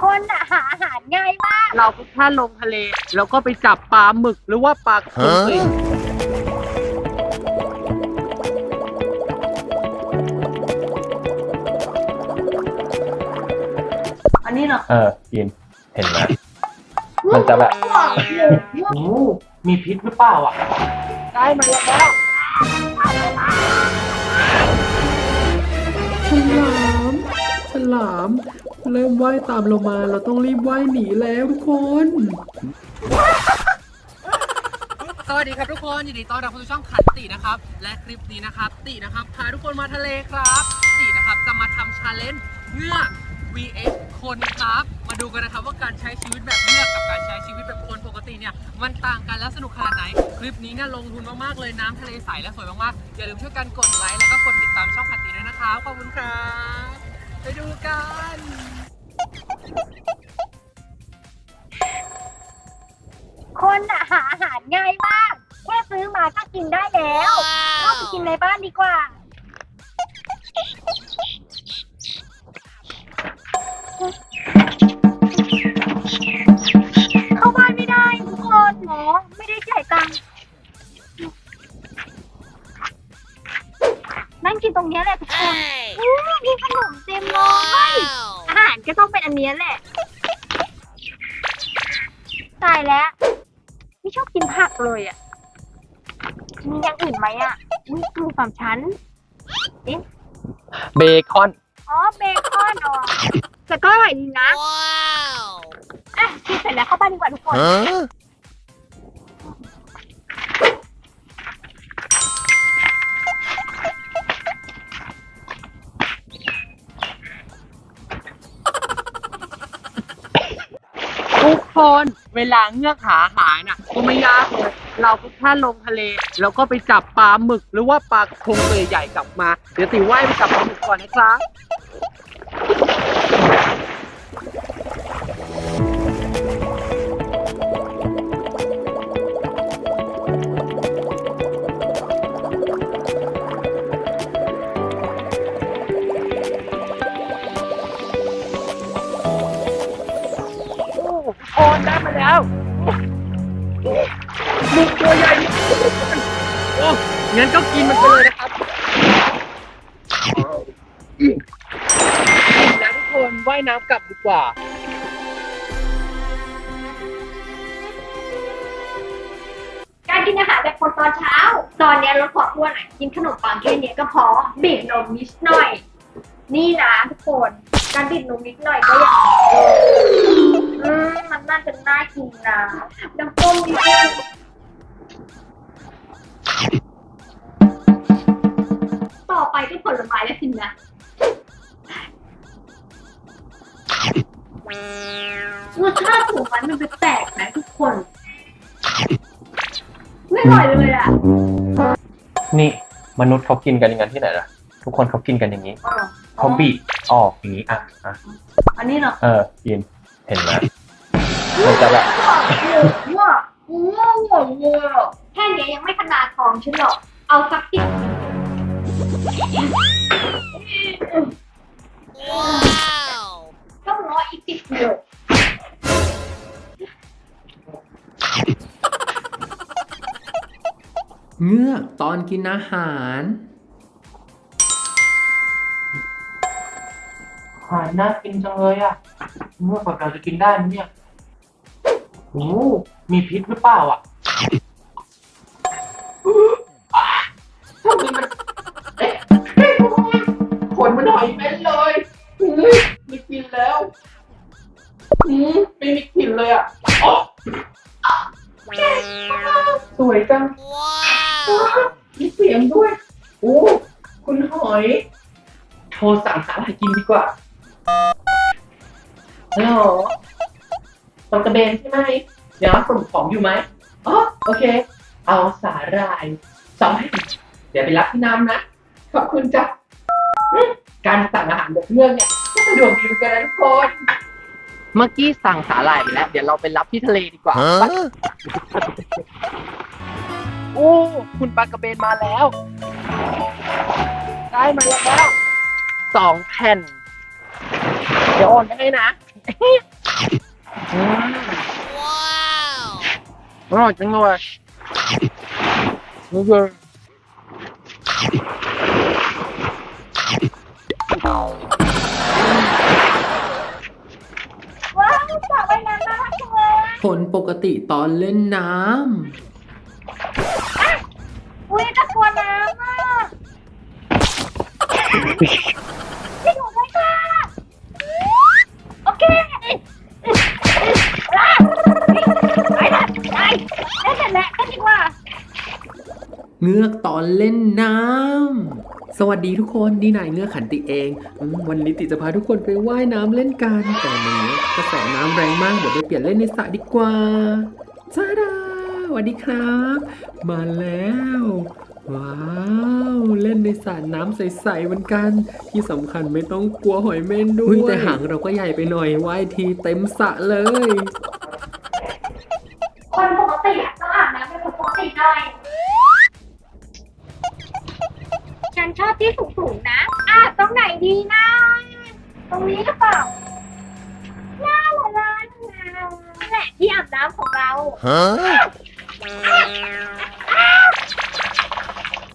คนอะหาอาหารง่ายมากเราก็แค่ลงทะเล แล้วก็ไปจับปลาหมึกหรือว่าปลาคงสิอันนี้เหรอเออกินเห็นไหมมันจะแบบ โอ้มีพิษหรือเปล่าอะ ได้มาแล้วฉลาม ฉลาม เริ่มว่ายตามเรามา เราต้องรีบว่ายหนีแล้วทุกคน สวัสดีครับทุกคนยินดีต้อนรับเข้าสู่ช่องขันตินะครับ และคลิปนี้นะครับ ตินะครับพาทุกคนมาทะเลครับ ตินะครับจะมาทำชาเลนจ์เงือก vs คนครับ มาดูกันนะครับว่าการใช้ชีวิตแบบเงือกกับการใช้ชีวิตแบบคนปกติเนี่ยมันต่างกันและสนุกขนาดไหน คลิปนี้เนี่ยลงทุนมากๆเลยน้ำทะเลใสและสวยมากๆอย่าลืมช่วยกันกดไลค์แล้วก็กดติดตามช่องขันติด้วยนะครับขอบคุณครับไปดูกัน คนอะหาอาหารง่ายมาก แค่ซื้อมาก็กินได้แล้วเข้าไปกินในบ้านดีกว่า เข้าบ้านไม่ได้ทุกคนหมอไม่ได้จ่ายตังค์นั่งกินตรงเนี้ยแหละทุกคนอู้มีขนมเต็มเลยอาหารก็ต้องเป็นอันเนี้ยแหละ ตายแล้ว ไม่ชอบกินผักเลยอะ มีอย่างอื่นไหมอะนี่คือสามชั้นเบคอน อ๋อเบคอนอ๋อแต่ก็อร่อยดีนะ ว้าว อะกินเสร็จแล้วเข้าบ้านดีกว่าทุกคนทุ คนเวลาเงือกหาหายน่ะก็ไม่ยากเลยเราก็แค่ลงทะเล แล้วก็ไปจับปลาหมึกหรือว่าปลาคงตัวใหญ่กลับมา เดี๋ยวติว่ายไปจับปลาหมึกก่อนนะครับ งั้นก็กินมันไปเลยนะครับอิ่มแล้วทุกคนว่ายน้ำกลับดีกว่า การกินอาหารแบบคนตอนเช้า ตอนเนี้ยลดความอ้วนหน่อยกินขนมปังแค่เนี้ยก็พอบีบนมนิดหน่อย นี่นะทุกคน การบีบนมนิดหน่อยก็อย่างนี้อืมมันน่าจะน่ากินนะน้ำต้มนิดนึง ต่อไปก็ผลไม้แล้วสินะรสชาติของมันมันแปลกๆนะทุกคน ไม่อร่อยเลยอะนี่มนุษย์เขากินกันอย่างนั้นที่ไหนล่ะ ทุกคนเขากินกันอย่างนี้อ๋อเขาบีบออกอย่างนี้อะอะอันนี้เหรอเออกินเห็นไหมมันจะแบบว้าวว้าวว้าวว้าวแค่เนี้ยยังไม่ขนาดทองฉันหรอก เอาสักติด ต้องรออีกสิบเดียวเงือกตอนกินอาหารหายน่ากินจังเลยอะเมื่อก่อนเราจะกินได้ไหมเนี่ยโอ้มีพิษหรือเปล่าอะอะ สวยจังมีเสียงด้วย โอ้ คุณหอย โทรสั่งสาหร่ายกินดีกว่าฮัลโหลปากกระเบนใช่ไหม เดี๋ยวส่งของอยู่ไหมอ๋อโอเค เอาสาหร่ายสองแผ่นเดี๋ยวไปรับที่น้ำนะ ขอบคุณจ้ะอืมการสั่งอาหารแบบเงื่อนเนี่ยก็สะดวกดีเหมือนกันนะทุกคน เมื่อกี้สั่งสาหร่ายไปแล้ว เดี๋ยวเราไปรับที่ทะเลดีกว่าไป โอ้ คุณปลากระเบนมาแล้ว ได้มาแล้วสองแผ่น เดี๋ยวโอนไปให้นะอร่อยจังเลยนี่คือว้าวสระว่ายน้ำน่ารักจังเลย ผลปกติตอนเล่นน้อุ้ยจะกลัวน้ำอะ พี่หนูด้วยค่ะโอเคอะไปละไปได้เสร็จแล้วก็ดีกว่า เงือกตอนเล่นน้ำ สวัสดีทุกคน นี่นายเงือกขันติเองอมวันนี้ติจะพาทุกคนไปว่ายน้ำเล่นกัน แต่ในนี้กระแสน้ำแรงมาก เดี๋ยวไปเปลี่ยนเล่นในสระดีกว่าจ้าดาสวัสดีครับ มาแล้ว ว้าว เล่นในสระน้ำใสๆเหมือนกัน ที่สำคัญไม่ต้องกลัวหอยเม่นด้วยแต่หางเราก็ใหญ่ไปหน่อยว่ายทีเต็มสระเลย คนปกติอะต้องอาบน้ำเป็นคนปกติหน่อย ฉันชอบที่สูงๆนะอาบตรงไหนดีนะ ตรงนี้หรือเปล่าน่าละลานนะนั่นแหละที่อาบน้ำของเรา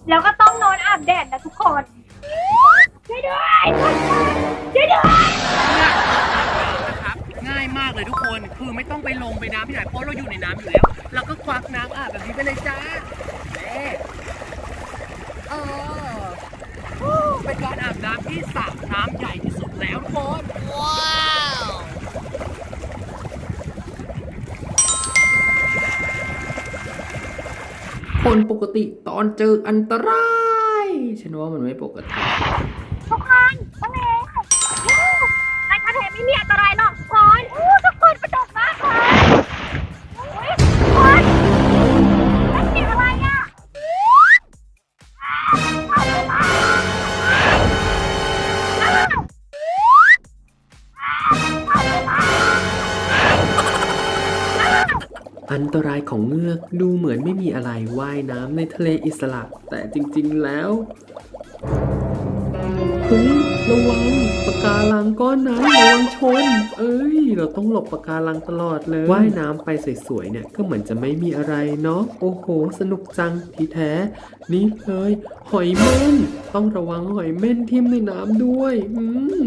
แล้วก็ต้องนอนอาบแดดนะทุกคนช่วยด้วยช่วยด้วยนะครับง่ายมากเลยทุกคนคือไม่ต้องไปลงไปน้ำที่ไหนเพราะเราอยู่ในน้ำอยู่แล้วเราก็ควักน้ำอาบแบบนี้ไปเลยจ้าเน่เออฮู้เป็นการอาบน้ำที่สระน้ำใหญ่ที่สุดแล้วทุกคน คนปกติตอนเจออันตราย ฉันว่ามันไม่ปกติ อันตรายของเงือกดูเหมือนไม่มีอะไรว่ายน้ำในทะเลอิสระ แต่จริงๆแล้ว ระวังปะการังก้อนนั้นระวังชน เอ้ย เราต้องหลบปะการังตลอดเลยว่ายน้ำไปสวยๆเนี่ยก็เหมือนจะไม่มีอะไรเนาะโอ้โห สนุกจังที่แท้ นี่เลยหอยเม่นต้องระวังหอยเม่นทิ่มในน้ำด้วยอืม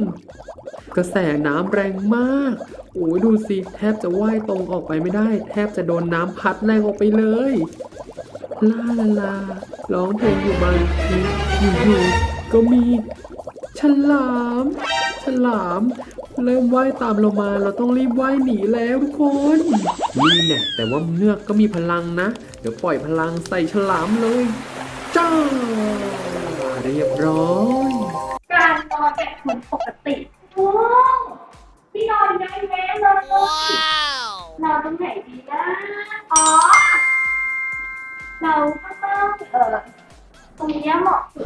กระแสน้ำแรงมากโอ้ยดูสิแทบจะว่ายตรงออกไปไม่ได้ แทบจะโดนน้ำพัดแรงออกไปเลยลาลาลาร้องเพลงอยู่บางทีอยู่ๆก็มี ฉลาม ฉลาม เริ่มว่ายตามเรามา เราต้องรีบว่ายหนีแล้วทุกคนนี่แน่แต่ว่าเงือกก็มีพลังนะ เดี๋ยวปล่อยพลังใส่ฉลามเลยจ้าเรียบร้อย การนอนแบบคนปกติโอ้ที่นอนได้แน่เลยนอนตรงไหนดีนะ อ๋อ เราก็ต้องเออตรงเนี้ยเหมาะสุด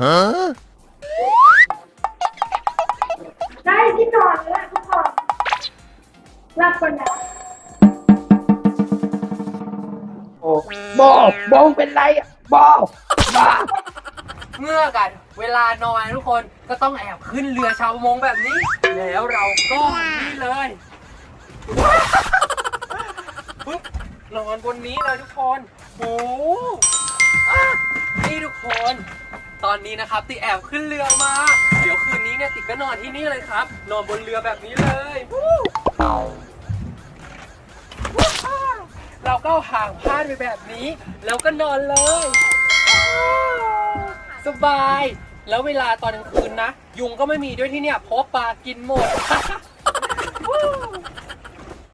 ได้ที่นอนแล้วทุกคนหลับก่อนนะโอ้บอบองเป็นไรอะบอบ้าเมื่อกัน เวลานอนทุกคนก็ต้องแอบขึ้นเรือชาวประมงแบบนี้ แล้วเราก็นี่เลยปึ๊บนอนบนนี้เลยทุกคนโอ้โหอะนี่ทุกคน ตอนนี้นะครับติแอบขึ้นเรือมา เดี๋ยวคืน นี้เนี่ยติดก็นอนที่นี่เลยครับ นอนบนเรือแบบนี้เลยเราก็ห่างพาดไปแบบนี้ แล้วก็นอนเลย สบาย แล้วเวลาตอนกลางคืนนะ ยุงก็ไม่มีด้วยที่เนี่ยเพราะปลากินหมด